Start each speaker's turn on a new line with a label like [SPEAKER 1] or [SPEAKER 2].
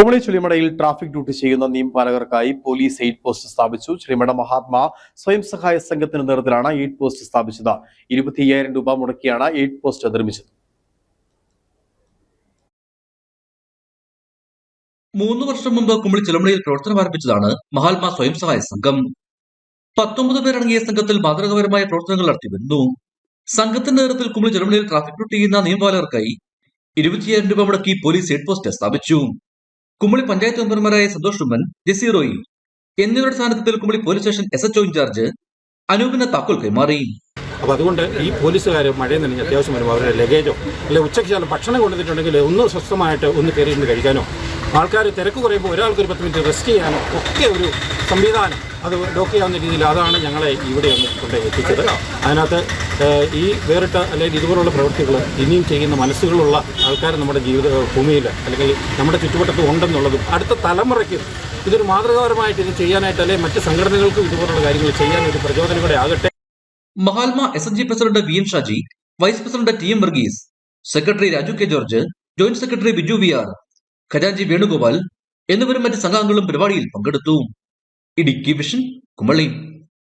[SPEAKER 1] Kumily ചുളിമടയിൽ traffic duty ചെയ്യുന്ന നിയമപാലകർക്കായി police aid post സ്ഥാപിച്ചു. ചുളിമട മഹാത്മാ സ്വയം സഹായ സംഘത്തിന്റെ നേതൃത്വത്തിലാണ് എയ്ഡ് പോസ്റ്റ് സ്ഥാപിച്ചത്. ഇരുപത്തി അയ്യായിരം രൂപ മുടക്കിയാണ് എയ്ഡ് പോസ്റ്റ് നിർമ്മിച്ചത്.
[SPEAKER 2] മൂന്ന് വർഷം മുമ്പ് കുമളി ചുളിമടയിൽ പ്രവർത്തനം ആരംഭിച്ചതാണ് മഹാത്മാ സ്വയം സഹായ സംഘം. പത്തൊമ്പത് പേരടങ്ങിയ സംഘത്തിൽ മാതൃകാപരമായ പ്രവർത്തനങ്ങൾ നടത്തി വരുന്നു. സംഘത്തിന്റെ നേതൃത്വത്തിൽ കുമളി ചുളിമടയിൽ ട്രാഫിക് ഡ്യൂട്ടി ചെയ്യുന്ന നിയമപാലകർക്കായി ഇരുപത്തിയായിരം രൂപ മുടക്കി പോലീസ് ഹെഡ് പോസ്റ്റ് സ്ഥാപിച്ചു. കുമിളി പഞ്ചായത്ത് മെമ്പർമാരായ സന്തോഷ് ഉമ്മൻ ജെസി റോയി എന്നിവരുടെ സാന്നിധ്യത്തിൽ Kumily police station S H incharge അനൂപിന് താക്കോൽ കൈമാറി.
[SPEAKER 3] അപ്പോൾ അതുകൊണ്ട് ഈ പോലീസുകാർ മഴയിൽ നനഞ്ഞ് അത്യാവശ്യം വരുമ്പോൾ അവരുടെ ലഗേജോ അല്ലെങ്കിൽ ഉച്ചയ്ക്ക് ഭക്ഷണം കൊണ്ടുവന്നിട്ടുണ്ടെങ്കിൽ ഒന്ന് സ്വസ്ഥമായിട്ട് ഒന്ന് കയറി കഴിക്കാനോ? ആൾക്കാർ തിരക്ക് കുറയുമ്പോൾ ഒരാൾക്ക് ഒരു പത്ത് മിനിറ്റ് റെസ്റ്റ് ചെയ്യാനോ ഒക്കെ ഒരു സംവിധാനം അത് ലോക്ക് ചെയ്യാവുന്ന രീതിയിൽ അതാണ് ഞങ്ങളെ ഇവിടെ ഒന്ന് കൊണ്ട് എത്തിച്ചത്. അതിനകത്ത് ഈ വേറിട്ട അല്ലെങ്കിൽ ഇതുപോലുള്ള പ്രവൃത്തികൾ ഇനിയും ചെയ്യുന്ന മനസ്സുകളുള്ള ആൾക്കാർ നമ്മുടെ ജീവിത ഭൂമിയിൽ അല്ലെങ്കിൽ നമ്മുടെ ചുറ്റുവട്ടത്ത് ഉണ്ടെന്നുള്ളതും അടുത്ത തലമുറയ്ക്ക് ഇതൊരു മാതൃകാപരമായിട്ട് ഇത് ചെയ്യാനായിട്ട് അല്ലെങ്കിൽ മറ്റ് സംഘടനകൾക്കും ഇതുപോലുള്ള കാര്യങ്ങൾ ചെയ്യാൻ ഒരു പ്രചോദനം കൂടെ ആകട്ടെ.
[SPEAKER 2] Mahatma S N G president V N Shaji vice president T M Varghese secretary Raju K George joint secretary Biju V R ഖജാൻജി Venugopal എന്നിവരും മറ്റ് സംഘാംഗങ്ങളും പരിപാടിയിൽ പങ്കെടുത്തു. ഇടുക്കി വിഷൻ കുമളി.